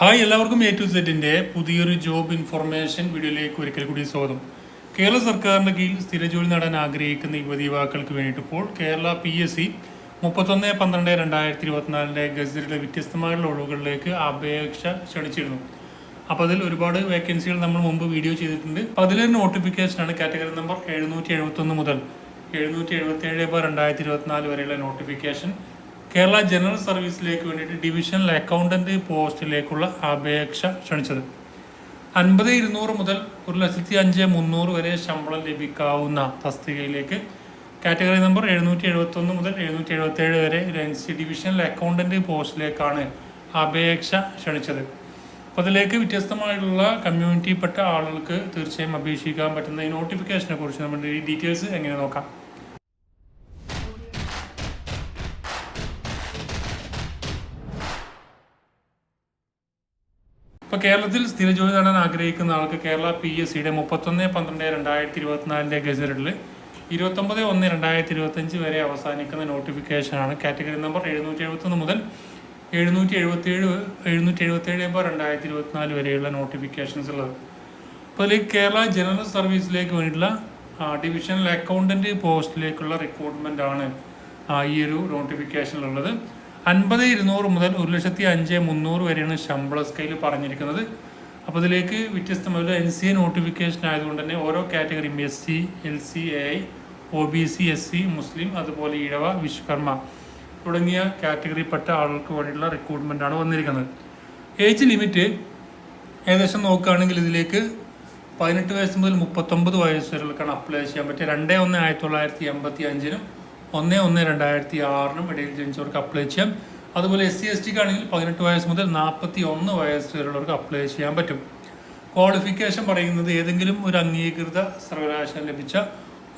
Hi എല്ലാവർക്കും A to സെറ്റിന്റെ പുതിയൊരു ജോബ് ഇൻഫർമേഷൻ വീഡിയോയിലേക്ക് ഒരിക്കൽ കൂടി സ്വാഗതം. കേരള സർക്കാരിന്റെ കീഴിൽ സ്ഥിര ജോലി നേടാൻ ആഗ്രഹിക്കുന്ന യുവതി യുവാക്കൾക്ക് വേണ്ടിയിട്ട് ഇപ്പോൾ കേരള പി എസ് സി മുപ്പത്തൊന്ന് പന്ത്രണ്ട് രണ്ടായിരത്തി ഇരുപത്തിനാലിന്റെ ഗസറ്റിലെ വ്യത്യസ്തമായുള്ള ഒഴിവുകളിലേക്ക് അപേക്ഷ ക്ഷണിച്ചിരുന്നു. അപ്പോൾ അതിൽ ഒരുപാട് വേക്കൻസികൾ നമ്മൾ മുമ്പ് വീഡിയോ ചെയ്തിട്ടുണ്ട്. അപ്പോൾ അതിലൊരു നോട്ടിഫിക്കേഷനാണ് കാറ്റഗറി നമ്പർ എഴുന്നൂറ്റി എഴുപത്തൊന്ന് മുതൽ എഴുന്നൂറ്റി എഴുപത്തി ഏഴ് രണ്ടായിരത്തി ഇരുപത്തിനാല് വരെയുള്ള നോട്ടിഫിക്കേഷൻ കേരള ജനറൽ സർവീസിലേക്ക് വേണ്ടിയിട്ട് ഡിവിഷണൽ അക്കൗണ്ടന്റ് പോസ്റ്റിലേക്കുള്ള അപേക്ഷ ക്ഷണിച്ചത്. അൻപത് ഇരുന്നൂറ് മുതൽ ഒരു ലക്ഷത്തി അഞ്ച് മുന്നൂറ് വരെ ശമ്പളം ലഭിക്കാവുന്ന തസ്തികയിലേക്ക് കാറ്റഗറി നമ്പർ എഴുന്നൂറ്റി എഴുപത്തൊന്ന് മുതൽ എഴുന്നൂറ്റി എഴുപത്തി ഏഴ് വരെ സി ഡിവിഷണൽ അക്കൗണ്ടന്റ് പോസ്റ്റിലേക്കാണ് അപേക്ഷ ക്ഷണിച്ചത്. അപ്പോൾ അതിലേക്ക് വ്യത്യസ്തമായിട്ടുള്ള കമ്മ്യൂണിറ്റിയിൽപ്പെട്ട ആളുകൾക്ക് തീർച്ചയായും അപേക്ഷിക്കാൻ പറ്റുന്ന ഈ നോട്ടിഫിക്കേഷനെ കുറിച്ച് നമ്മുടെ ഈ ഡീറ്റെയിൽസ് എങ്ങനെ നോക്കാം? ഇപ്പോൾ കേരളത്തിൽ സ്ഥിരജോലി നേടാൻ ആഗ്രഹിക്കുന്ന ആൾക്ക് കേരള പി എസ് സിയുടെ മുപ്പത്തൊന്ന് പന്ത്രണ്ട് രണ്ടായിരത്തി ഇരുപത്തിനാലിന്റെ ഗസറ്റിൽ ഇരുപത്തൊമ്പത് ഒന്ന് രണ്ടായിരത്തി ഇരുപത്തഞ്ച് വരെ അവസാനിക്കുന്ന നോട്ടിഫിക്കേഷനാണ്. കാറ്റഗറി നമ്പർ എഴുന്നൂറ്റി എഴുപത്തൊന്ന് മുതൽ എഴുന്നൂറ്റി എഴുപത്തിയേഴ് എഴുന്നൂറ്റി എഴുപത്തിയേഴ് ഇപ്പോൾ രണ്ടായിരത്തി ഇരുപത്തിനാല് വരെയുള്ള നോട്ടിഫിക്കേഷൻസ് ഉള്ളത്. അപ്പോൾ ഇതിൽ കേരള ജനറൽ സർവീസിലേക്ക് വേണ്ടിയിട്ടുള്ള ഡിവിഷണൽ അക്കൗണ്ടന്റ് പോസ്റ്റിലേക്കുള്ള റിക്രൂട്ട്മെന്റ് ആണ് ഈ ഒരു നോട്ടിഫിക്കേഷനിലുള്ളത് അൻപത് ഇരുന്നൂറ് മുതൽ ഒരു ലക്ഷത്തി അഞ്ച് മുന്നൂറ് വരെയാണ് ശമ്പള സ്കെയിൽ പറഞ്ഞിരിക്കുന്നത്. അപ്പോൾ ഇതിലേക്ക് വ്യത്യസ്തമായ എൻ സി എ നോട്ടിഫിക്കേഷൻ ആയതുകൊണ്ട് തന്നെ ഓരോ കാറ്റഗറിയും S C L C A I O B C S C മുസ്ലിം അതുപോലെ ഇഴവ വിശ്വകർമ്മ തുടങ്ങിയ കാറ്റഗറിയിൽപ്പെട്ട ആളുകൾക്ക് വേണ്ടിയിട്ടുള്ള റിക്രൂട്ട്മെന്റ് ആണ് വന്നിരിക്കുന്നത്. ഏജ് ലിമിറ്റ് ഏകദേശം നോക്കുകയാണെങ്കിൽ ഇതിലേക്ക് പതിനെട്ട് വയസ്സ് മുതൽ മുപ്പത്തൊമ്പത് വയസ്സ് വരെയൊക്കെയാണ് അപ്ലൈ ചെയ്യാൻ പറ്റുക രണ്ടേ ഒന്ന് ആയിരത്തി തൊള്ളായിരത്തി എൺപത്തി അഞ്ചിനും ഒന്ന് ഒന്ന് രണ്ടായിരത്തി ആറിനും ഇടയിൽ ജനിച്ചവർക്ക് അപ്ലൈ ചെയ്യാം. അതുപോലെ എസ് സി എസ് ടിക്ക് ആണെങ്കിൽ പതിനെട്ട് വയസ്സ് മുതൽ നാൽപ്പത്തി ഒന്ന് വയസ്സ് വരെയുള്ളവർക്ക് അപ്ലൈ ചെയ്യാൻ പറ്റും. ക്വാളിഫിക്കേഷൻ പറയുന്നത് ഏതെങ്കിലും ഒരു അംഗീകൃത സർവകലാശാല ലഭിച്ച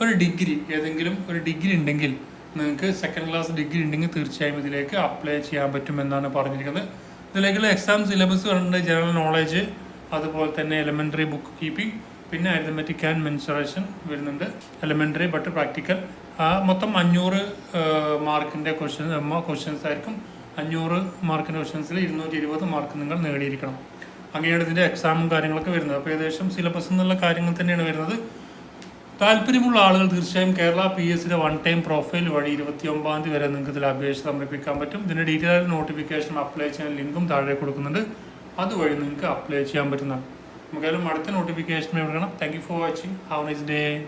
ഒരു ഡിഗ്രി ഏതെങ്കിലും ഒരു ഡിഗ്രി ഉണ്ടെങ്കിൽ നിങ്ങൾക്ക് സെക്കൻഡ് ക്ലാസ് ഡിഗ്രി ഉണ്ടെങ്കിൽ തീർച്ചയായും ഇതിലേക്ക് അപ്ലൈ ചെയ്യാൻ പറ്റുമെന്നാണ് പറഞ്ഞിരിക്കുന്നത്. ഇതിലേക്കുള്ള എക്സാം സിലബസ് ഉണ്ട് ജനറൽ നോളേജ് അതുപോലെ തന്നെ എലിമെന്ററി ബുക്ക് കീപ്പിംഗ് പിന്നെ അരിതമെറ്റിക് ആൻഡ് മെൻസറേഷൻ വരുന്നുണ്ട്. എലിമെന്ററി ബട്ട് പ്രാക്ടിക്കൽ മൊത്തം അഞ്ഞൂറ് മാർക്കിന്റെ ക്വസ്റ്റ്യൻ ക്വസ്റ്റ്യൻസ് ആയിരിക്കും. അഞ്ഞൂറ് മാർക്കിന്റെ ക്വസ്റ്റ്യൻസിൽ ഇരുന്നൂറ്റി ഇരുപത് മാർക്ക് നിങ്ങൾ നേടിയിരിക്കണം. അങ്ങനെയാണ് ഇതിന്റെ എക്സാമും കാര്യങ്ങളൊക്കെ വരുന്നത്. അപ്പോൾ ഏകദേശം സിലബസ് എന്നുള്ള കാര്യങ്ങൾ തന്നെയാണ് വരുന്നത്. താല്പര്യമുള്ള ആളുകൾ തീർച്ചയായും Kerala P S one time profile വഴി ഇരുപത്തി ഒമ്പതാം തീയതി വരെ നിങ്ങൾക്ക് ഇതിൽ അപേക്ഷ സമർപ്പിക്കാൻ പറ്റും. ഇതിന്റെ ഡീറ്റെയിൽ നോട്ടിഫിക്കേഷൻ അപ്ലൈ ചെയ്യാൻ ലിങ്കും താഴെ കൊടുക്കുന്നുണ്ട്. അതുവഴി നിങ്ങൾക്ക് അപ്ലൈ ചെയ്യാൻ പറ്റുന്നതാണ്. നമുക്കായാലും അടുത്ത നോട്ടിഫിക്കേഷൻ എടുക്കണം thank you for watching have nice day